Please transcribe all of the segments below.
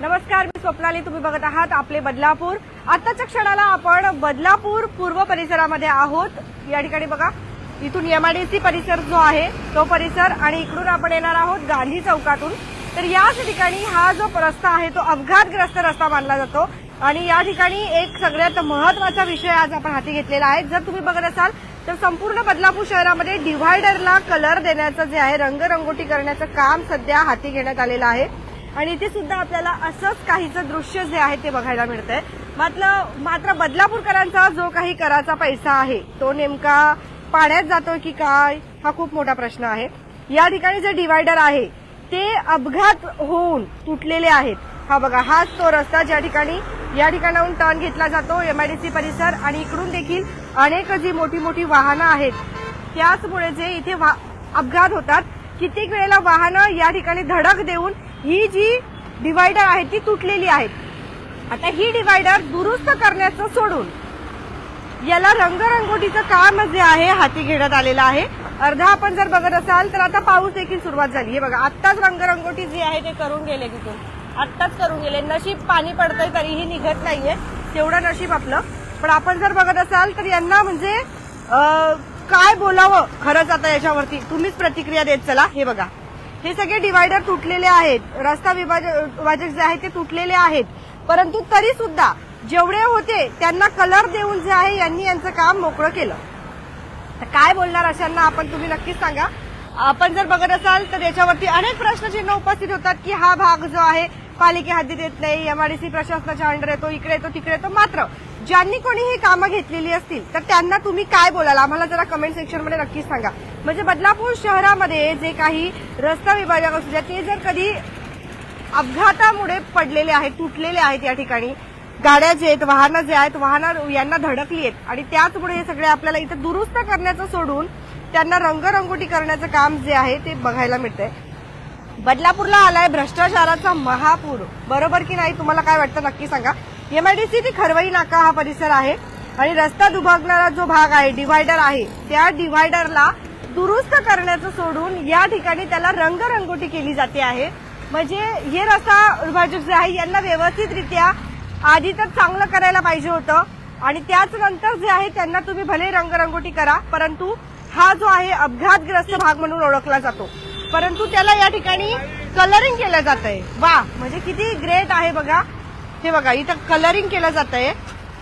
नमस्कार मी स्वप्नाली. तुम्ही बघत आहात आपले बदलापूर. आताच्या क्षणाला आपण बदलापूर पूर्व परिसरामध्ये आहोत. या ठिकाणी बघा इथून एमआयडीसी परिसर जो आहे तो परिसर आणि इकडून आपण येणार आहोत गांधी चौकातून. तर याच ठिकाणी हा जो रस्ता आहे तो अपघातग्रस्त रस्ता मानला जातो. आणि या ठिकाणी एक सगळ्यात महत्त्वाचा विषय आज आपण हाती घेतलेला आहे. जर तुम्ही बघत असाल तर संपूर्ण बदलापूर शहरामध्ये डिव्हायडरला कलर देण्याचं जे आहे रंगरंगोटी करण्याचं काम सध्या हाती घेण्यात आलेलं आहे. आणि इथे सुद्धा आपल्याला असंच काहीचं दृश्य जे आहे ते बघायला मिळतंय. मात्र मात्र बदलापूरकरांचा जो काही कराचा पैसा आहे तो नेमका पाण्यात जातोय की काय हा खूप मोठा प्रश्न आहे. या ठिकाणी जे डिवायडर आहे ते अपघात होऊन तुटलेले आहेत. हा बघा हाच तो रस्ता ज्या ठिकाणी या ठिकाणाहून टर्न घेतला जातो एमआयडीसी परिसर आणि इकडून देखील अनेक जी मोठी मोठी वाहनं आहेत त्याचमुळे जे इथे वा- अपघात होतात कित्येक वेळेला वाहनं या ठिकाणी धडक देऊन ही जी डिवायडर आहे ती तुटलेली आहेत आता ही डिवायडर दुरुस्त करण्याचं सोडून याला रंगरंगोटीचं काम जे आहे हाती घेण्यात आलेलं आहे. अर्धा आपण जर बघत असाल तर आता पाऊस देखील सुरुवात झाली. आहे बघा आत्ताच रंगरंगोटी जी आहे ते करून गेले तिथून. आत्ताच करून गेले. नशीब पाणी पडतंय तरीही निघत नाहीये. तेवढं नशीब आपलं. पण आपण जर बघत असाल तर यांना म्हणजे काय बोलावं? खरंच आता याच्यावरती. तुम्हीच प्रतिक्रिया देत चला. हे बघा. हे सगळे डिवायडर तुटलेले आहेत. रस्ता विभाजक जे आहे ते तुटलेले आहेत. परंतु तरी सुद्धा जेवढे होते त्यांना कलर देऊन जे आहे यांनी यांचं काम मोकळं केलं. तर काय बोलणार अशांना आपण तुम्ही नक्कीच सांगा. आपण जर बघत असाल तर याच्यावरती अनेक प्रश्नचिन्ह उपस्थित होतात की हा भाग जो आहे पालिके हद्दीत येत नाही एमआरडीसी प्रशासनाच्या अंडर येतो इकडे येतो तिकडे येतो मात्र ज्यांनी कोणी ही कामं घेतलेली असतील तर त्यांना तुम्ही काय बोलाल? आम्हाला जरा कमेंट सेक्शनमध्ये नक्कीच सांगा. म्हणजे बदलापूर शहरामध्ये जे काही रस्ता विभाजक असू द्या ते जर कधी अपघातामुळे पडलेले आहेत तुटलेले आहेत या ठिकाणी गाड्या जे आहेत वाहनं जे आहेत वाहनं यांना धडकली आहेत आणि त्याचमुळे हे सगळे आपल्याला इथं दुरुस्त करण्याचं सोडून त्यांना रंगरंगोटी करण्याचं काम जे आहे ते बघायला मिळतंय. बदलापूरला आलाय भ्रष्टाचाराचा महापूर. बरोबर की नाही? तुम्हाला काय वाटतं? नक्की सांगा. एमआयडीसी ते खरवई नाका हा परिसर आहे. आणि रस्ता दुभागणारा जो भाग आहे डिव्हायडर आहे त्या डिव्हायडरला दुरुस्त करण्याचं सोडून या ठिकाणी त्याला रंगरंगोटी केली जाते आहे. म्हणजे हे रस्ता विभाजक जे आहे यांना व्यवस्थितरित्या आधी तर चांगलं करायला पाहिजे होतं. आणि त्याच नंतर जे आहे त्यांना तुम्ही भले रंगरंगोटी करा परंतु हा जो आहे अपघातग्रस्त भाग म्हणून ओळखला जातो. परंतु त्याला या ठिकाणी कलरिंग केलं जात आहे वा म्हणजे किती ग्रेट आहे बघा. हे बघा इथं कलरिंग केलं जात आहे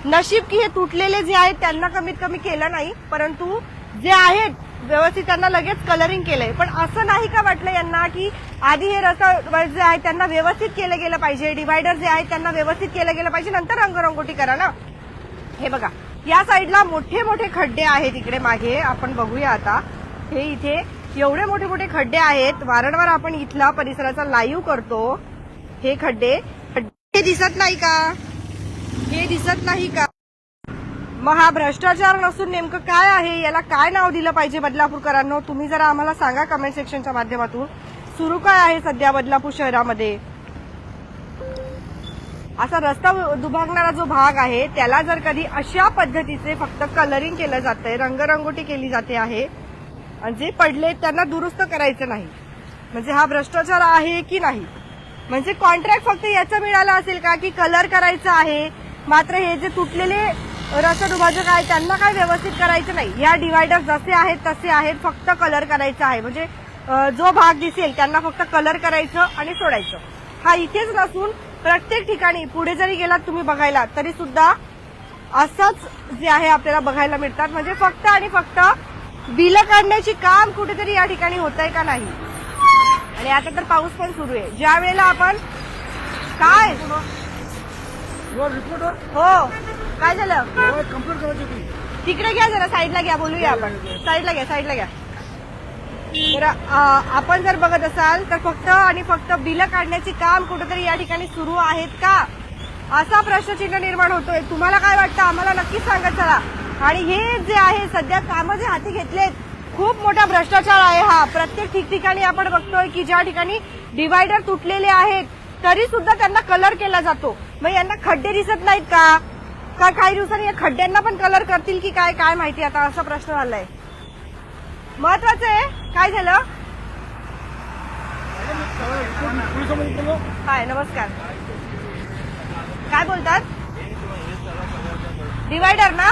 नशीब की हे तुटलेले जे आहेत त्यांना कमीत कमी केलं नाही परंतु जे आहेत व्यवस्थित त्यांना लगेच कलरिंग केलंय. पण असं नाही का वाटलं यांना की आधी हे रस्ता जे आहे त्यांना व्यवस्थित केलं गेलं पाहिजे डिवायडर जे आहेत त्यांना व्यवस्थित केलं गेलं पाहिजे नंतर रंगरंगोटी करा ना. हे बघा या साईडला मोठे मोठे खड्डे आहेत इकडे मागे आपण बघूया आता. हे इथे एवढे मोठे मोठे खड्डे आहेत वारंवार आपण इथला परिसराचा लाईव्ह करतो. हे खड्डे खड्डे दिसत नाही का? हे दिसत नाही का? मग हा भ्रष्टाचार नसून नेमकं काय आहे? याला काय नाव दिलं पाहिजे बदलापूरकरांनो? तुम्ही जरा आम्हाला सांगा कमेंट सेक्शनच्या माध्यमातून. सुरू काय आहे सध्या बदलापूर शहरामध्ये? असा रस्ता दुभागणारा जो भाग आहे त्याला जर कधी अशा पद्धतीचे फक्त कलरिंग केलं जातंय रंगरंगोटी केली जाते आहे आणि जे पडले त्यांना दुरुस्त करायचं नाही. म्हणजे हा भ्रष्टाचार आहे की नाही? म्हणजे कॉन्ट्रॅक्ट फक्त याचं मिळालं असेल का? की कलर करायचं आहे? मात्र हे जे तुटलेले रस्ता दुभाजक आहेत त्यांना काय व्यवस्थित करायचं नाही? या डिवायडर जसे आहेत तसे आहेत फक्त कलर करायचं आहे. म्हणजे जो भाग दिसेल त्यांना फक्त कलर करायचं आणि सोडायचं. हा इथेच नसून प्रत्येक ठिकाणी पुढे जरी गेलात तुम्ही बघायला तरी सुद्धा असंच जे आहे आपल्याला बघायला मिळतात. म्हणजे फक्त आणि फक्त बिलं काढण्याची काम कुठेतरी या ठिकाणी होत आहे का नाही? आणि आता तर पाऊस पण सुरू आहे. ज्या वेळेला आपण काय? हो काय झालं? कंप्लीट करायची होती. तिकडे घ्या जरा साईडला घ्या बोलूया आपण. साईडला घ्या. साईडला घ्या तर आपण जर बघत असाल तर फक्त आणि फक्त बिलं काढण्याची काम कुठेतरी या ठिकाणी सुरू आहेत का? असा प्रश्नचिन्ह निर्माण होतोय. तुम्हाला काय वाटतं? आम्हाला नक्कीच सांगत चला. आणि हे जे आहे सध्या कामं जे हाती घेतलेत खूप मोठा भ्रष्टाचार आहे हा. प्रत्येक ठिकठिकाणी आपण बघतोय की ज्या ठिकाणी डिवायडर तुटलेले आहेत तरी सुद्धा त्यांना कलर केला जातो. मग यांना खड्डे दिसत नाहीत का? का काही दिवसांनी या खड्ड्यांना पण कलर करतील की काय काय माहिती आता? असा प्रश्न झालाय महत्वाचं आहे काय झालं? हाय नमस्कार. काय बोलतात? डिवायडर ना?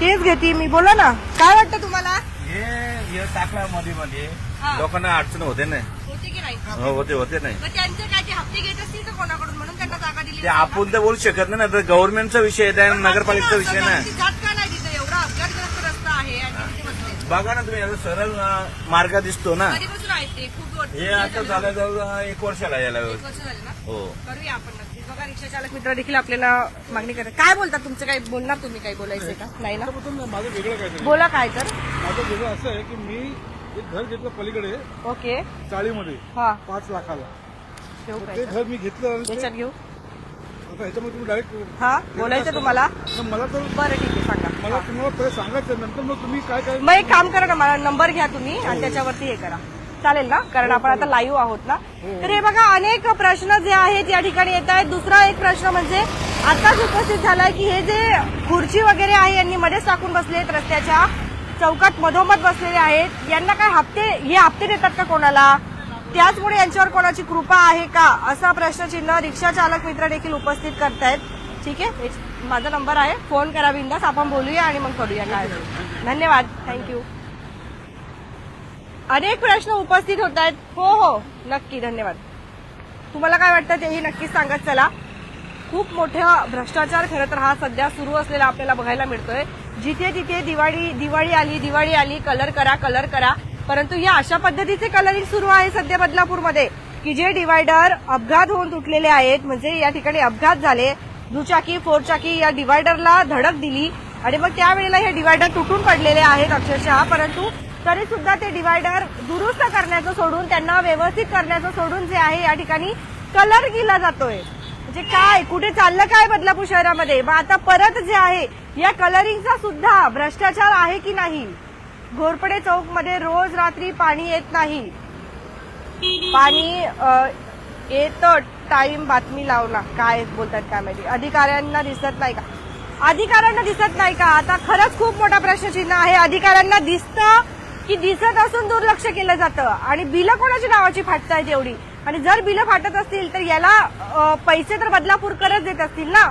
तेच घेते मी. बोला ना. काय वाटतं तुम्हाला? हे हे टाकला मध्ये मध्ये हा. लोकांना अडचण होते ना. होते की नाही? हो, होते होते नाही मग त्यांचे काय ते हप्ते घेत असतील का कोणाकडून? म्हणून त्यांना जागा दिली ते आपण तर बोलू शकत नाही ना. तर गव्हर्नमेंटचा विषय आहे नगरपालिकेचा विषय ना. त्यांची जात का नाही तिथं? एवढा अपघातग्रस्त रस्ता आहे आणि ते तिथे बसले. बघा ना तुम्ही याचा सरळ अं, मार्ग दिसतो ना. कधीपासून आहेत ते? खूप वर्ष हे आता झालं. जवळ एक वर्षाला यायला एक वर्ष झाले ना? हो. करूया आपण बघा रिक्षा चालक मित्र देखील आपल्याला मागणी करतात. काय बोलतात तुमचं? काही बोलणार तुम्ही? काही बोलायचंय का? नाही ना? माझं वेगळं काहीतरी बोला काय तर. माझं वेगळं असं आहे की मी एक घर घेतलं पलीकडे ओके. चाळीमध्ये हा. पाच लाखाला. ठेवू ते काय घर मी घेतलं आणि ते- याच्यात घेऊ? आता ह्याच्यामध्ये तुम्ही डायरेक्ट हा बोलायचं तुम्हाला? मला तर बरं ठीक आहे सांगा. मला तुम्हाला पहिले सांगायचं नंतर मग तुम्ही काय काय मग एक काम करा ना मला नंबर घ्या तुम्ही आणि त्याच्यावरती हे करा. चालेल ना? कारण आपण आता लाईव्ह आहोत ना? तर हे बघा अनेक प्रश्न जे आहेत या ठिकाणी येत आहेत. दुसरा एक प्रश्न म्हणजे आताच उपस्थित झालाय की हे जे खुर्ची वगैरे आहे यांनी मध्येच टाकून बसले आहेत रस्त्याच्या चौकात मधोमध बसलेले आहेत. यांना काय हप्ते हे हप्ते देतात का कोणाला? त्याचमुळे यांच्यावर कोणाची कृपा आहे का? असा प्रश्नचिन्ह रिक्षा चालक मित्र देखील उपस्थित करतायत. ठीक आहे? माझा नंबर आहे. फोन करा बिंदास. आपण बोलूया आणि मग करूया काय धन्यवाद. थँक्यू अनेक प्रश्न उपस्थित होत आहेत. हो हो. नक्की धन्यवाद. तुम्हाला काय वाटतं तेही नक्कीच सांगत चला. खूप मोठा भ्रष्टाचार खरं तर हा सध्या सुरू असलेला आपल्याला बघायला मिळतोय. जिथे तिथे दिवाळी दिवाळी आली दिवाळी आली कलर करा कलर करा. परंतु या अशा पद्धतीचे कलरिंग सुरू आहे सध्या बदलापूरमध्ये की जे डिवायडर अपघात होऊन तुटलेले आहेत म्हणजे या ठिकाणी अपघात झाले. दुचाकी फोरचाकी या डिवायडरला धडक दिली. आणि मग त्यावेळेला हे डिवायडर तुटून पडलेले आहेत अक्षरशः. परंतु तरी सुद्धा ते डिवायडर दुरुस्त करण्याचं सोडून त्यांना व्यवस्थित करण्याचं सोडून जे आहे या ठिकाणी कलर केला जातोय. म्हणजे काय कुठे चाललं काय बदलापूर शहरामध्ये? मग आता परत जे आहे या कलरिंगचा सुद्धा भ्रष्टाचार आहे की नाही? घोरपडे चौकमध्ये रोज रात्री पाणी येत नाही. पाणी येत येतं टाइम बातमी लावला. काय बोलतात काय माहिती? अधिकाऱ्यांना दिसत नाही का? अधिकाऱ्यांना दिसत नाही का? आता खरंच खूप मोठा प्रश्नचिन्ह आहे. अधिकाऱ्यांना दिसतं की दिसत असून दुर्लक्ष केलं जातं. आणि बिलं कोणाच्या नावाची फाटतायत एवढी? आणि जर बिलं फाटत असतील तर याला पैसे तर बदलापूरकरच देत असतील ना?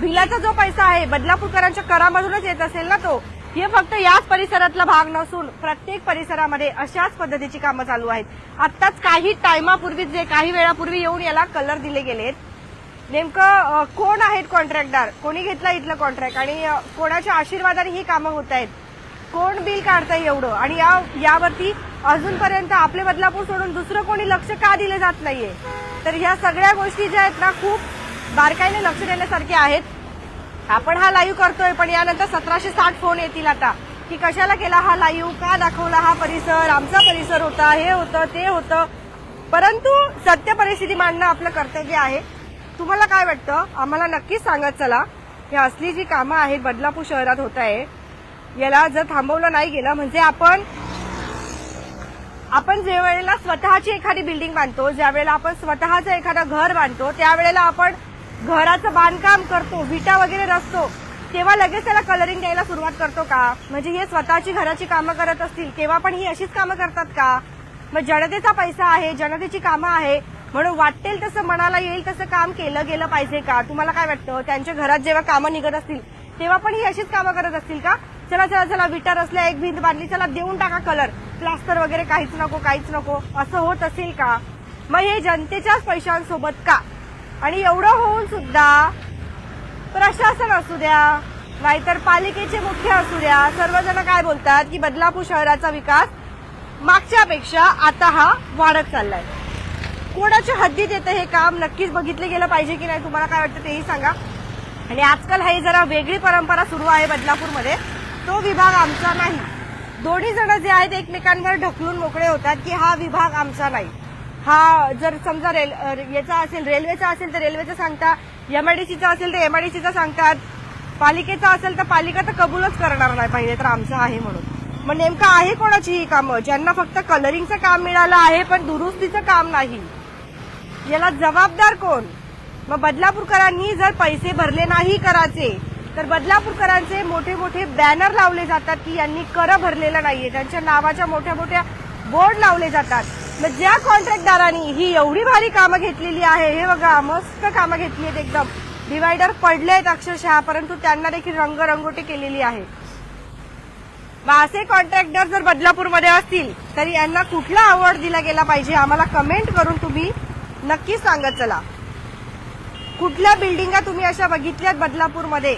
बिलाचा जो पैसा आहे बदलापूरकरांच्या करामधूनच येत असेल ना तो? हे फक्त याच परिसरातला भाग नसून प्रत्येक परिसरामध्ये अशाच पद्धतीची कामं चालू आहेत. आत्ताच काही टायमापूर्वी जे काही वेळापूर्वी येऊन याला कलर दिले गेलेत. नेमकं कोण आहेत कॉन्ट्रॅक्टदार कोणी घेतला इथलं कॉन्ट्रॅक्ट आणि कोणाच्या आशीर्वादाने ही कामं होत आहेत? कोण बिल काढतंय एवढं? आणि या यावरती अजूनपर्यंत आपले बदलापूर सोडून दुसरं कोणी लक्ष का दिलं जात नाहीये? तर ह्या सगळ्या गोष्टी ज्या आहेत ना खूप बारकाईने लक्ष देण्यासारख्या आहेत. आपण हा लाईव्ह करतोय पण यानंतर सतराशे साठ फोन येतील आता. की कशाला केला हा लाईव्ह का दाखवला हा परिसर? आमचा परिसर होता हे होतं ते होतं. परंतु सत्य परिस्थिती मांडणं आपलं कर्तव्य आहे. तुम्हाला काय वाटतं? आम्हाला नक्कीच सांगत चला. ही असली जी कामं आहेत बदलापूर शहरात होत आहे याला जर थांबवलं नाही गेलं म्हणजे आपण आपण जे वेळेला स्वतःची एखादी बिल्डिंग बांधतो ज्या वेळेला आपण स्वतःचं एखादं घर बांधतो त्यावेळेला आपण घराचं बांधकाम करतो विटा वगैरे रचतो तेव्हा लगेच त्याला कलरिंग द्यायला सुरुवात करतो का? म्हणजे हे स्वतःची घराची कामं करत असतील तेव्हा पण ही अशीच कामं करतात का? मग जनतेचा पैसा आहे जनतेची कामं आहे म्हणून वाटेल तसं मनाला येईल तसं काम केलं गेलं पाहिजे का? तुम्हाला काय वाटतं? त्यांच्या घरात जेव्हा कामं निघत असतील तेव्हा पण ही अशीच कामं करत असतील का? चला चला चला विटा असल्या एक भिंत बांधली. चला देऊन टाका कलर प्लास्टर वगैरे काहीच नको काहीच नको. असं होत असेल का? मग हे जनतेच्याच पैशांसोबत का? आणि एवढं होऊन सुद्धा प्रशासन असू द्या नाहीतर पालिकेचे मुख्य असू द्या सर्वजण काय बोलतात की बदलापूर शहराचा विकास मागच्यापेक्षा आता हा वाढत चाललाय. कोणाच्या हद्दीत येतं हे काम नक्कीच बघितलं गेलं पाहिजे की नाही तुम्हाला काय वाटतं तेही सांगा. आणि आजकाल ही जरा वेगळी परंपरा सुरू आहे बदलापूरमध्ये. तो विभाग आमचा नाही. दोन्ही जण जे आहेत एकमेकांवर ढकलून मोकळे होतात की हा विभाग आमचा नाही. हा जर समजा रेल याचा असेल रेल्वेचा असेल तर रेल्वेचं सांगता एमआयडीसीचा असेल तर एमआयडीसीचा सांगतात. पालिकेचा असेल तर पालिका तर कबूलच करणार नाही पाहिजे तर आमचं आहे म्हणून. मग नेमकं आहे कोणाची ही कामं? ज्यांना फक्त कलरिंगचं काम मिळालं आहे पण दुरुस्तीचं काम नाही. याला जबाबदार कोण? मग बदलापूरकरांनी जर पैसे भरले नाही कराचे तर बदलापूरकरांचे मोठे मोठे बॅनर लावले जातात की यांनी कर भरलेला नाहीये. त्यांच्या नावाच्या मोठ्या मोठ्या बोर्ड लावले जातात. मग ज्या कॉन्ट्रॅक्टदारांनी ही एवढी भारी कामं घेतलेली आहे हे बघा मस्त कामं घेतली आहेत एकदम. डिवायडर आहेत अक्षरशः परंतु त्यांना देखील रंगरंगोटी केलेली आहे. मग असे कॉन्ट्रॅक्टर जर बदलापूरमध्ये असतील तरी यांना कुठला अवॉर्ड दिला गेला पाहिजे आम्हाला कमेंट करून तुम्ही नक्की सांगत चला. कुठल्या बिल्डिंगा तुम्ही अशा बघितल्यात बदलापूरमध्ये?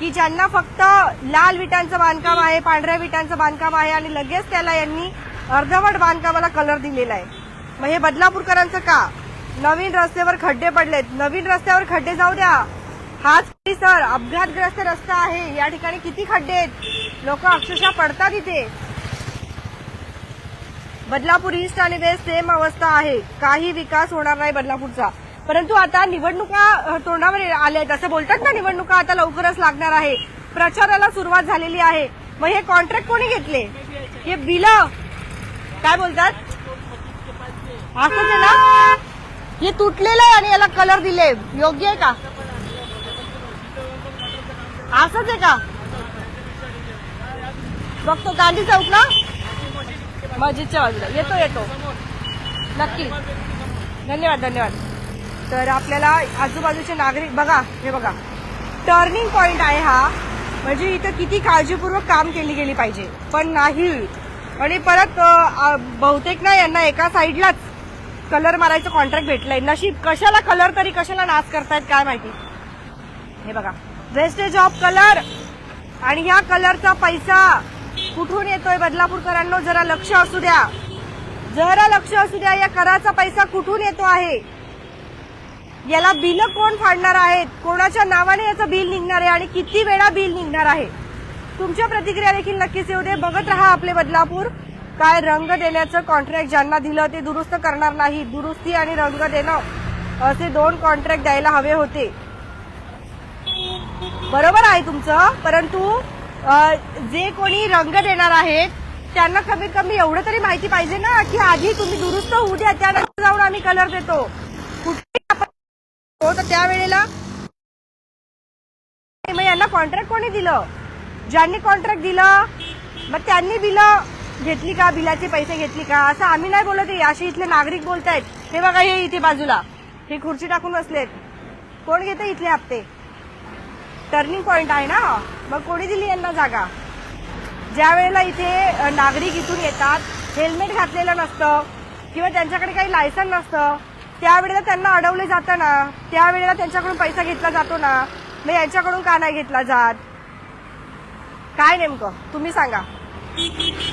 की ज्यांना फक्त लाल विटांचं बांधकाम आहे पांढऱ्या विटांचं बांधकाम आहे आणि लगेच त्याला यांनी अर्धवट बांधकामाला कलर दिलेला आहे. मग हे बदलापूरकरांचं का? नवीन रस्त्यावर खड्डे पडलेत. नवीन रस्त्यावर खड्डे जाऊ द्या. हाच परिसर अपघातग्रस्त रस्ता आहे. या ठिकाणी किती खड्डे आहेत? लोक अक्षरशः पडतात इथे. बदलापूर ईस्ट आणि वेस्ट सेम अवस्था आहे. काही विकास होणार नाही बदलापूरचा. परंतु आता निवडणुका तोंडावर आल्या आहेत. असं बोलतात ना निवडणुका आता लवकरच लागणार आहे. प्रचाराला सुरुवात झालेली आहे. मग हे कॉन्ट्रॅक्ट कोणी घेतले? हे बिल? काय बोलतात? असंच आहे ना? हे तुटलेलं आहे आणि याला कलर दिले. योग्य आहे का? असंच आहे का? बघतो गांधी चौक ना? मस्जिदच्या बाजूला. येतो येतो. नक्की. धन्यवाद धन्यवाद. तर आपल्याला आजूबाजूचे नागरिक बघा हे बघा. टर्निंग पॉइंट आहे हा. म्हणजे इथं किती काळजीपूर्वक काम केली गेली पाहिजे. पण नाही. आणि परत बहुतेक ना यांना एका साईडलाच कलर मारायचं कॉन्ट्रॅक्ट भेटलंय. नशीब कशाला कलर तरी कशाला नाश करतायत काय माहिती? हे बघा. वेस्टेज ऑफ कलर आणि ह्या कलरचा पैसा कुठून येतोय बदलापूरकरांनो? जरा लक्ष असू द्या. जरा लक्ष असू द्या. या कराचा पैसा कुठून येतो आहे? याला बिल कोण फाडणार आहेत? कोणाच्या नावाने याचं बिल निघणार आहे? आणि किती वेळा बिल निघणार आहे? तुमच्या प्रतिक्रिया देखील नक्कीच येऊ दे. बघत राहा आपले बदलापूर. काय रंग देण्याचं कॉन्ट्रॅक्ट ज्यांना दिलं ते दुरुस्त करणार नाही. दुरुस्ती आणि रंग देणं असे दोन कॉन्ट्रॅक्ट द्यायला हवे होते. बरोबर आहे तुमचं. परंतु जे कोणी रंग देणार आहेत त्यांना कमीत कमी एवढं तरी माहिती पाहिजे ना की आधी तुम्ही दुरुस्त होऊ द्या त्यानंतर जाऊन आम्ही कलर देतो. हो तर त्यावेळेला. मग यांना कॉन्ट्रॅक्ट कोणी दिलं? ज्यांनी कॉन्ट्रॅक्ट दिलं मग त्यांनी बिलं घेतली का? बिलाचे पैसे घेतली का? असं आम्ही नाही बोलत आहे. असे इथले नागरिक बोलतायत. हे बघा हे इथे बाजूला. हे खुर्ची टाकून बसलेत. कोण घेते इथले हप्ते? टर्निंग पॉइंट आहे ना? मग कोणी दिली यांना जागा? ज्या वेळेला इथे नागरिक इथून येतात हेल्मेट घातलेलं नसतं किंवा त्यांच्याकडे काही लायसन नसतं त्यावेळेला त्यांना अडवले जातं ना. त्यावेळेला त्यांच्याकडून पैसा घेतला जातो ना. मग यांच्याकडून का नाही घेतला जात? काय नेमकं? तुम्ही सांगा.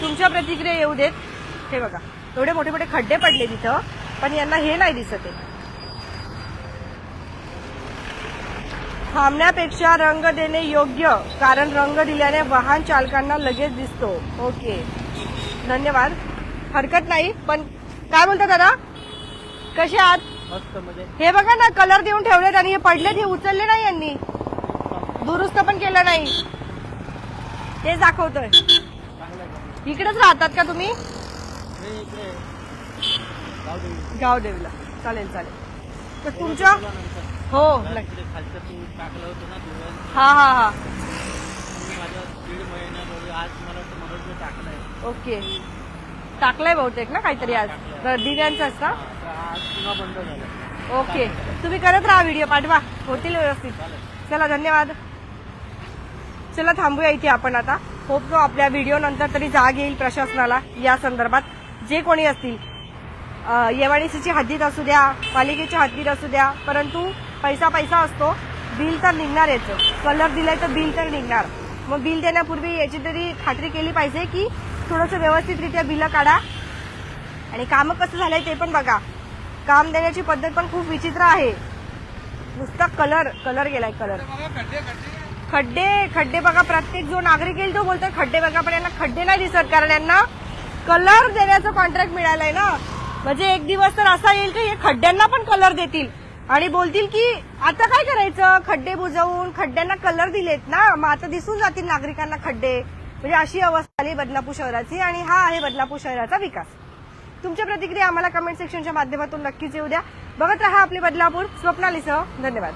तुमच्या प्रतिक्रिया येऊ देत. हे बघा. एवढे मोठे मोठे खड्डे पडले तिथं पण यांना हे नाही दिसत आहे. थांबण्यापेक्षा रंग देणे योग्य कारण रंग दिल्याने वाहन चालकांना लगेच दिसतो. ओके. धन्यवाद. हरकत नाही पण काय बोलता दादा? कसे आहात? मस्त हे बघा ना कलर देऊन ठेवलेत आणि हे पडलेत हे उचलले नाही यांनी. दुरुस्त पण केलं नाही. तेच दाखवतोय. इकडेच राहतात का तुम्ही? गावदेवीला. चालेल चालेल. तर तुमच्या हो नक्की. तू तू हा हा हा. ओके. टाकलंय बहुतेक ना काहीतरी आज? दिव्यांचं असतं ओके. तुम्ही करत राहा व्हिडिओ पाठवा. होतील व्यवस्थित. चला धन्यवाद. चला थांबूया इथे आपण आता. होप तो आपल्या व्हिडिओ नंतर तरी जाग येईल प्रशासनाला या संदर्भात. जे कोणी असतील येवाडीसीची हद्दीत असू द्या पालिकेच्या हद्दीत असू द्या परंतु पैसा पैसा असतो बिल तर निघणार याचं कलर दिलाय तर बिल तर निघणार. मग बिल देण्यापूर्वी याची तरी खात्री केली पाहिजे की थोडंसं व्यवस्थितरित्या बिलं काढा. आणि कामं कसं झालंय ते पण बघा. काम देण्याची पद्धत पण खूप विचित्र आहे. नुसता कलर कलर गेलाय कलर खड्डे खड्डे बघा प्रत्येक जो नागरिक येईल तो बोलतोय खड्डे बघा पण यांना खड्डे नाही दिसत कारण यांना कलर देण्याचं कॉन्ट्रॅक्ट मिळालंय ना. म्हणजे एक दिवस तर असा येईल की हे खड्ड्यांना पण कलर देतील. आणि बोलतील की आता काय करायचं? खड्डे बुजवून खड्ड्यांना कलर दिलेत ना. मग आता दिसून जातील नागरिकांना खड्डे. म्हणजे अशी अवस्था आली बदलापूर शहराची आणि हा आहे बदलापूर शहराचा विकास. तुमच्या प्रतिक्रिया आम्हाला कमेंट सेक्शनच्या माध्यमातून नक्कीच येऊ द्या. बघत राहा आपली बदलापूर स्वप्नालीसह. धन्यवाद.